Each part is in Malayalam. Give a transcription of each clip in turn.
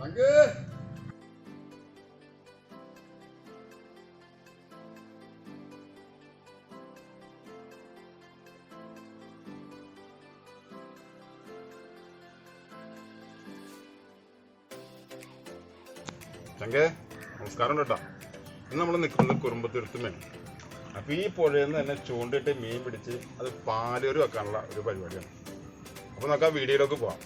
തങ്ക് ചങ്കേ നമസ്കാരം കേട്ടോ ഇന്ന് നമ്മൾ നിൽക്കുന്നത് കുറുമ്പത്തിരുത്തുമേ അപ്പോൾ ഈ പുഴയിൽ നിന്ന് തന്നെ ചൂണ്ടിട്ട് മീൻ പിടിച്ച് അത് പാലൊരു വെക്കാനുള്ള ഒരു പരിപാടിയാണ്. അപ്പോൾ നമുക്ക് ആ വീഡിയോയിലേക്ക് പോവാം.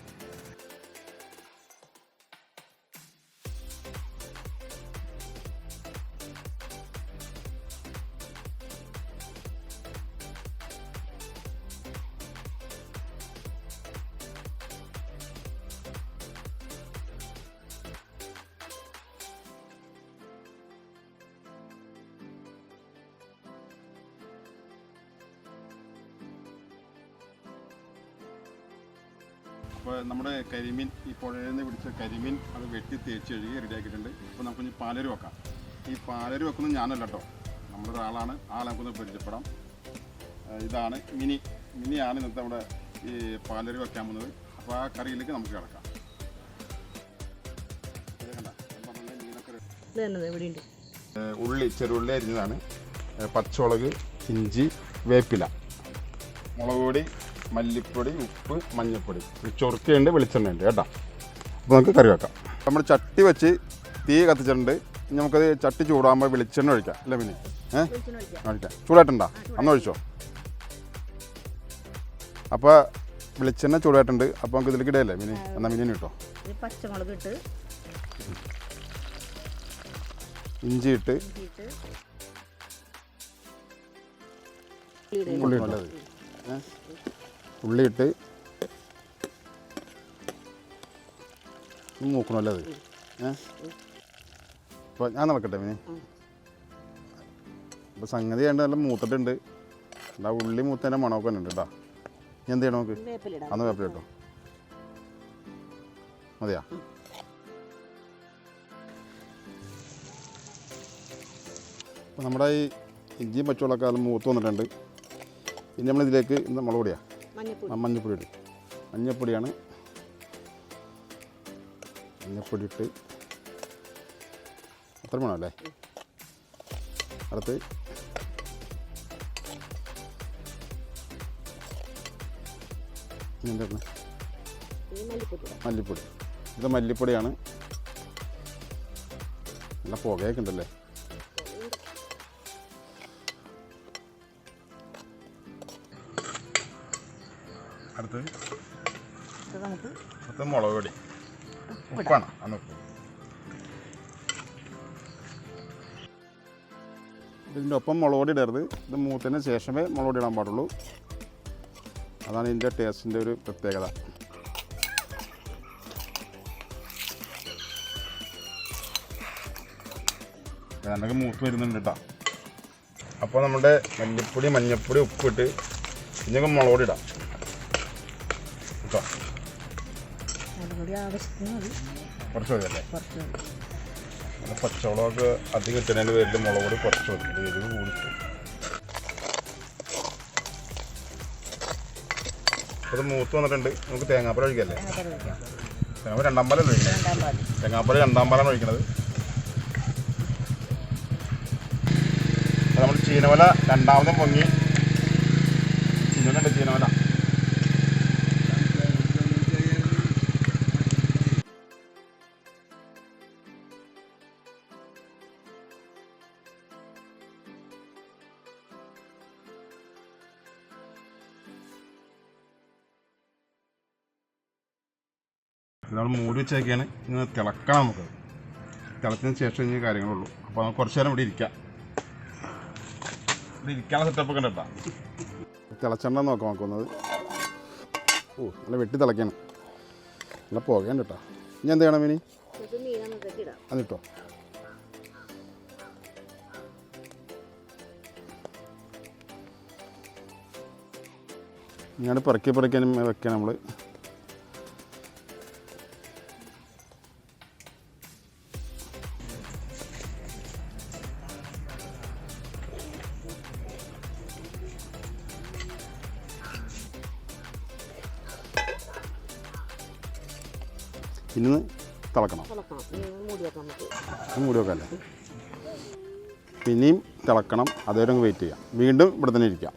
അപ്പോൾ നമ്മുടെ കരിമീൻ ഈ പുഴയിൽ നിന്ന് പിടിച്ച കരിമീൻ അത് വെട്ടി തേച്ച് കഴുകി റെഡിയാക്കിയിട്ടുണ്ട് അപ്പോൾ നമുക്കൊന്ന് ഇനി പാലര് വെക്കാം. ഈ പാലര് വെക്കുന്നത് ഞാനല്ല കേട്ടോ. നമ്മുടെ ഒരാളാണ്. ആളെ നമുക്കൊന്ന് പരിചയപ്പെടാം. ഇതാണ് മിനി. മിനിയാണ് ഇന്നത്തെ നമ്മുടെ ഈ പാലര് വെക്കാൻ പോകുന്നത്. അപ്പോൾ ആ കറിയിലേക്ക് നമുക്ക് കിടക്കാം. ഉള്ളി ചെറുള്ളി അരിഞ്ഞതാണ്. പച്ചമുളക് ഇഞ്ചി വേപ്പില. മുളക് പൊടി മല്ലിപ്പൊടി ഉപ്പ് മഞ്ഞൾപ്പൊടി ഒരു ചൊറുക്കയുണ്ട് വെളിച്ചെണ്ണയുണ്ട് കേട്ടോ. അപ്പോൾ നമുക്ക് കറി വെക്കാം. നമ്മൾ ചട്ടി വെച്ച് തീ കത്തിച്ചിട്ടുണ്ട്. ഇനി നമുക്കത് ചട്ടി ചൂടാകുമ്പോൾ വെളിച്ചെണ്ണ ഒഴിക്കാം. അല്ലേ പിന്നെ ഏഹ് ഒഴിക്കാം. ചൂടായിട്ടുണ്ടോ? അന്ന് ഒഴിച്ചോ? അപ്പോൾ വെളിച്ചെണ്ണ ചൂടായിട്ടുണ്ട്. അപ്പോൾ നമുക്ക് ഇതിലേക്ക് ഇടയല്ലേ മിനി? എന്നാൽ മിനിന് കിട്ടോ പച്ചമുളക് ഇട്ട്. ഇഞ്ചി ഇട്ട്. ഉള്ളി ഇട്ടത് ഏ? ഉള്ളി ഇട്ട് നോക്കണമല്ലോ അത്. ഏ? അപ്പോൾ ഞാൻ നടക്കട്ടെ മീൻ. അപ്പോൾ സംഗതി ഉണ്ട് നല്ല മൂത്തിട്ടുണ്ട്. എന്താ ഉള്ളി മൂത്തതിന്റെ മണമൊക്കെ ഉണ്ട് കേട്ടോ. ഇനി എന്ത് ചെയ്യണം നമുക്ക്? അന്ന് വേപ്പില കേട്ടോ മതിയാ? നമ്മുടെ ഈ ഇഞ്ചിയും പച്ചവെള്ളക്കാലം മൂത്ത് വന്നിട്ടുണ്ട്. ഇനി നമ്മളിതിലേക്ക് ഇന്ന് മുളക് പൊടിയാണ് മഞ്ഞപ്പൊടി. ഇടും. മഞ്ഞപ്പൊടിയാണ്. മഞ്ഞപ്പൊടി ഇട്ട് അത്ര വേണം അല്ലേ അടുത്ത് എന്താണ്? മല്ലിപ്പൊടി. ഇത് മല്ലിപ്പൊടിയാണ്. നല്ല പുകയൊക്കെ ഉണ്ടല്ലേ? അടുത്ത് അടുത്തത് നമുക്ക് അടുത്ത് മുളക് പൊടി. ഉപ്പാണ്. അന്ന് ഉപ്പ്. ഇതിന്റെ ഒപ്പം മുളക് പൊടി ഇടരുത്. ഇത് മൂത്തതിന് ശേഷമേ മുളക് പൊടി ഇടാൻ പാടുള്ളൂ. അതാണ് ഇതിന്റെ ടേസ്റ്റിന്റെ ഒരു പ്രത്യേകത. ഞാനൊക്കെ മൂത്ത് വരുന്നുണ്ട് കേട്ടോ അപ്പോൾ നമ്മുടെ മല്ലിപ്പൊടി മഞ്ഞൾപ്പൊടി ഉപ്പിട്ട് ഇനിയൊക്കെ മുളക് പൊടി ഇടാം. മല്ലിപ്പൊടി ആവശ്യത്തിന് മതി. കുറച്ച് കുറച്ച് മതി. പച്ചമുളകൊക്കെ അധികം ഇട്ടാൽ പേരിൽ മുളക് കൂടി കുറച്ച് മതി. എരിവ് കൂടിച്ചു അത് മൂത്ത് വന്നിട്ടുണ്ട്. നമുക്ക് തേങ്ങാപ്പാൽ ഒഴിക്കല്ലേ? തേങ്ങാപ്പ തേങ്ങാപ്പാൽ രണ്ടാം പാലല്ലേ ഒഴിക്കുന്നത് തേങ്ങാപ്പാൽ രണ്ടാം പാലാണ് ഒഴിക്കുന്നത് അപ്പോൾ നമ്മൾ ചീനവല രണ്ടാമതും പൊങ്ങി നമ്മൾ മൂടി വെച്ചേക്കാണ്. ഇന്ന് തിളക്കണം നമുക്ക്. തിളച്ചതിന് ശേഷം ഇനി കാര്യങ്ങളുള്ളൂ. അപ്പോൾ നമുക്ക് കുറച്ച് നേരം ഇവിടെ ഇരിക്കാം. ഇവിടെ ഇരിക്കാനുള്ള സെറ്റപ്പ് ഒക്കെ ഉണ്ട് കേട്ടോ. തിളച്ചെണ്ണം നോക്കാം നോക്കുന്നത് ഓ നല്ല വെട്ടി തിളയ്ക്കണം നല്ല പുകയുണ്ട് കേട്ടോ. ഇനി എന്ത് ചെയ്യണം ഇനി അതിട്ടോ ഞാൻ പിറക്കി പിറക്കി വെക്കണം നമ്മൾ ഇന്ന് തിളക്കണം. മൂടി വെക്കല്ലേ പിന്നെയും തിളക്കണം. അതുവരെ വെയിറ്റ് ചെയ്യാം. വീണ്ടും ഇവിടെ തന്നെ ഇരിക്കാം.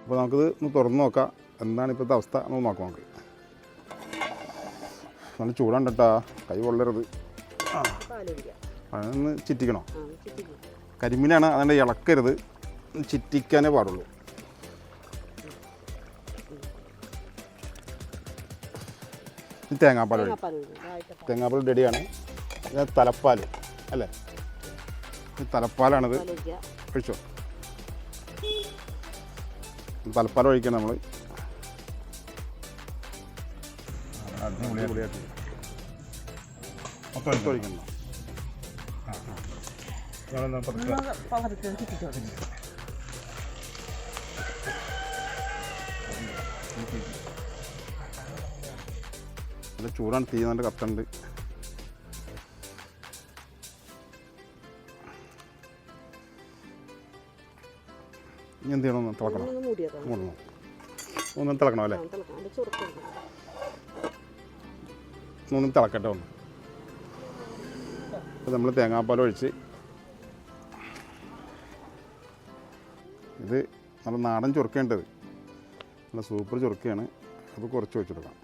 അപ്പോൾ നമുക്കിത് ഒന്ന് തുറന്ന് നോക്കാം. എന്താണ് ഇപ്പോഴത്തെ അവസ്ഥ എന്ന് നോക്കാം നമുക്ക്. നല്ല ചൂടാണ് കേട്ടാ കൈ കൊള്ളരുത് അതൊന്ന് ചിറ്റിക്കണോ? കരിമീനാണ് അതുകൊണ്ട് ഇളക്കരുത്. ചിറ്റിക്കാനേ പാടുള്ളൂ. തേങ്ങാപ്പാൽ ഒഴിക്കും തേങ്ങാപ്പാൽ റെഡിയാണ്. ഇത് തലപ്പാൽ അല്ലേ? തലപ്പാലാണിത്. ഒഴിച്ചോ? തലപ്പാൽ ഒഴിക്കണം നമ്മൾ ഒഴിക്കണം. നല്ല ചൂടാണ് തീ നല്ല കത്തുണ്ട്. ഇനി എന്ത് ചെയ്യണം? ഒന്ന് തിളക്കണം. മൂടണം. ഒന്ന് തിളക്കണം അല്ലേ? ഒന്ന് തിളക്കട്ടെ ഒന്ന്. അപ്പോൾ നമ്മൾ തേങ്ങാപ്പാൽ ഒഴിച്ച്. ഇത് നല്ല നാടൻ ചുരുക്കേണ്ടത് നല്ല സൂപ്പർ ചുരുക്കയാണ് അത് കുറച്ച് വെച്ചെടുക്കാം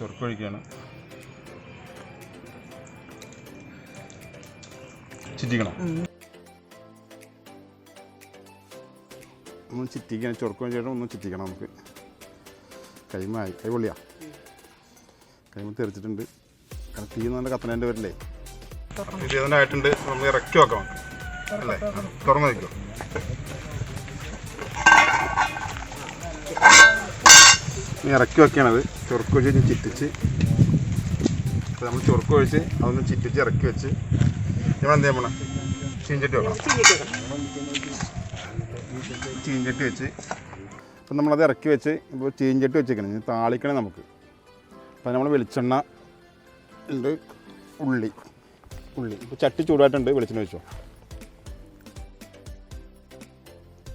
ചുരുക്കൊഴിക്കുകയാണ് ചിറ്റിക്കണം. ഒന്ന് ചിറ്റിക്കണം ചുരുക്കം ചെയ്യണം ഒന്ന് ചിറ്റിക്കണം നമുക്ക്. കൈമായി കൈ പൊള്ളിയാ കൈമ തെറിച്ചിട്ടുണ്ട്. കാരണം തീ നല്ല കത്തനേന്റെ വരില്ലേ ആയിട്ടുണ്ട് ഇതിനായിട്ടുണ്ട് നമ്മൾ ഇറക്കി വെക്കാം അല്ലേ? തുറന്നു വയ്ക്കും ഇറക്കി വെക്കണത്. ചുരുക്ക് വെച്ച് ചിറ്റിച്ച്. അപ്പോൾ നമ്മൾ ചുരുക്ക് ഒഴിച്ച് അതൊന്ന് ചിറ്റിച്ച് ഇറക്കി വെച്ച് നമ്മൾ എന്ത് ചെയ്യണം? ചീഞ്ചട്ടി വെക്കണം. ചീഞ്ചട്ടി വെച്ച്. അപ്പം നമ്മളത് ഇറക്കി വെച്ച് ഇപ്പോൾ ചീഞ്ചട്ടി വെച്ചേക്കണം. ഇനി താളിക്കണേ നമുക്ക്. അപ്പോൾ നമ്മൾ വെളിച്ചെണ്ണ ഉണ്ട്. ഉള്ളി. ഉള്ളി. ഇപ്പോൾ ചട്ടി ചൂടായിട്ടുണ്ട്. വെളിച്ചെണ്ണ വെച്ചോ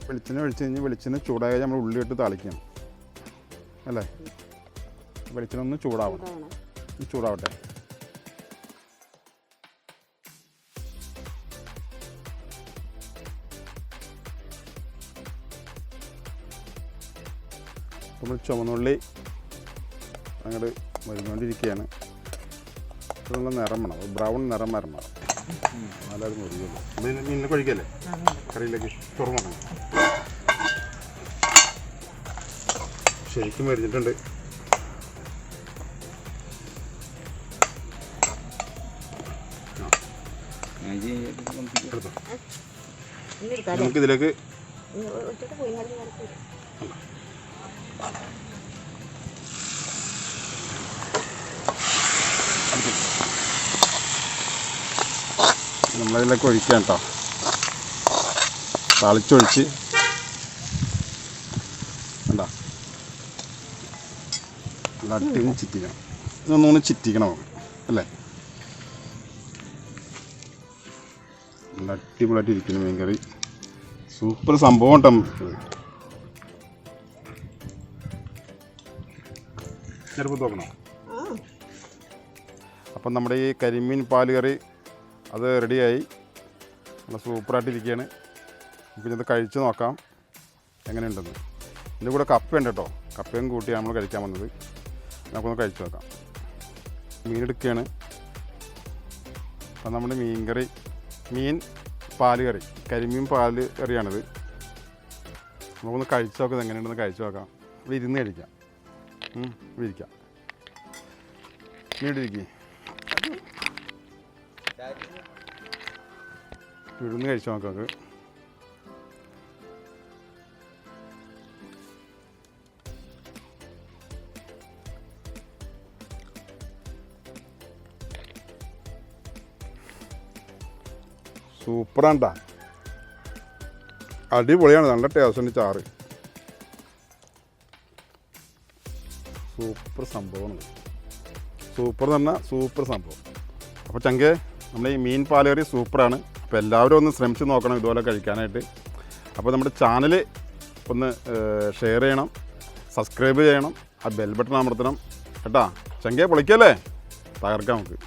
വെളിച്ചെണ്ണ ഒഴിച്ച് കഴിഞ്ഞ് വെളിച്ചെണ്ണ ചൂടായാൽ നമ്മൾ ഉള്ളി ഇട്ട് താളിക്കണം. അല്ലേ? വെളിച്ചെണ്ണ ഒന്ന് ചൂടാവണം. ചൂടാവട്ടെ. നമ്മൾ ചുമന്നുള്ളി അങ്ങോട്ട് വരുന്നുകൊണ്ടിരിക്കുകയാണ് നല്ല നിറം വേണം. ബ്രൗൺ നിറം വരണം. നല്ലത് മുറിയുള്ളൂ ഇന്ന് മീനിനെ കഴിക്കല്ലേ? കറിയിലേക്ക് തുറന്നു ശരിക്കും മരിഞ്ഞിട്ടുണ്ട് നല്ല നേരത്തെ നമ്മളതിലേക്ക് ഒഴിക്കാം കേട്ടോ. തളിച്ചൊഴിച്ച്. വേണ്ട നല്ല അടിപൊളി ചിറ്റിക്കണം. ഇതൊന്നുകൂടി ചിറ്റിക്കണം അല്ലേ? നല്ല അടിപൊളിയായിട്ട് ഇരിക്കുന്നു മീൻ കറി സൂപ്പർ സംഭവം കേട്ടോ ഇത്. ചെറുപ്പം അപ്പം നമ്മുടെ ഈ കരിമീൻ പാൽ കറി അത് റെഡിയായി. നല്ല സൂപ്പറായിട്ടിരിക്കുകയാണ് പിന്നെ ഇത് കഴിച്ച് നോക്കാം എങ്ങനെയുണ്ടെന്ന്. ഇതിന്റെ കൂടെ കപ്പയുണ്ട് കേട്ടോ. കപ്പയും കൂട്ടിയാണ് നമ്മൾ കഴിക്കാൻ വന്നത്. നമുക്കൊന്ന് കഴിച്ച് നോക്കാം. മീൻ എടുക്കുകയാണ്. അപ്പം നമ്മുടെ മീൻ കറി മീൻ പാൽ കറി. കരിമീൻ പാൽ കറിയാണിത്. നമുക്കൊന്ന് കഴിച്ചു നോക്കാം എങ്ങനെയുണ്ടെന്ന് കഴിച്ചു നോക്കാം. ഇരുന്ന് കഴിക്കാം. ഇരിക്കാം. വീടിരിക്കേ ഇവിടുന്ന് കഴിച്ചു നോക്കാം സൂപ്പറാണ്ടാ. അടിപൊളിയാണ് നല്ല ടേസ്റ്റ് ചാറ്. സൂപ്പർ സംഭവമാണ്. സൂപ്പർ എന്ന് പറഞ്ഞാൽ സൂപ്പർ സംഭവം. അപ്പോൾ ചങ്കേ നമ്മുടെ ഈ മീൻ പാലേറി സൂപ്പറാണ്. അപ്പോൾ എല്ലാവരും ഒന്ന് ശ്രമിച്ച് നോക്കണം ഇതുപോലെ കഴിക്കാനായിട്ട്. അപ്പോൾ നമ്മുടെ ചാനൽ ഒന്ന് ഷെയർ ചെയ്യണം സബ്സ്ക്രൈബ് ചെയ്യണം ആ ബെൽ ബട്ടൺ അമർത്തണം. കേട്ടാ? ചങ്കേ പൊളിക്കല്ലേ? തകർക്കാം നമുക്ക്.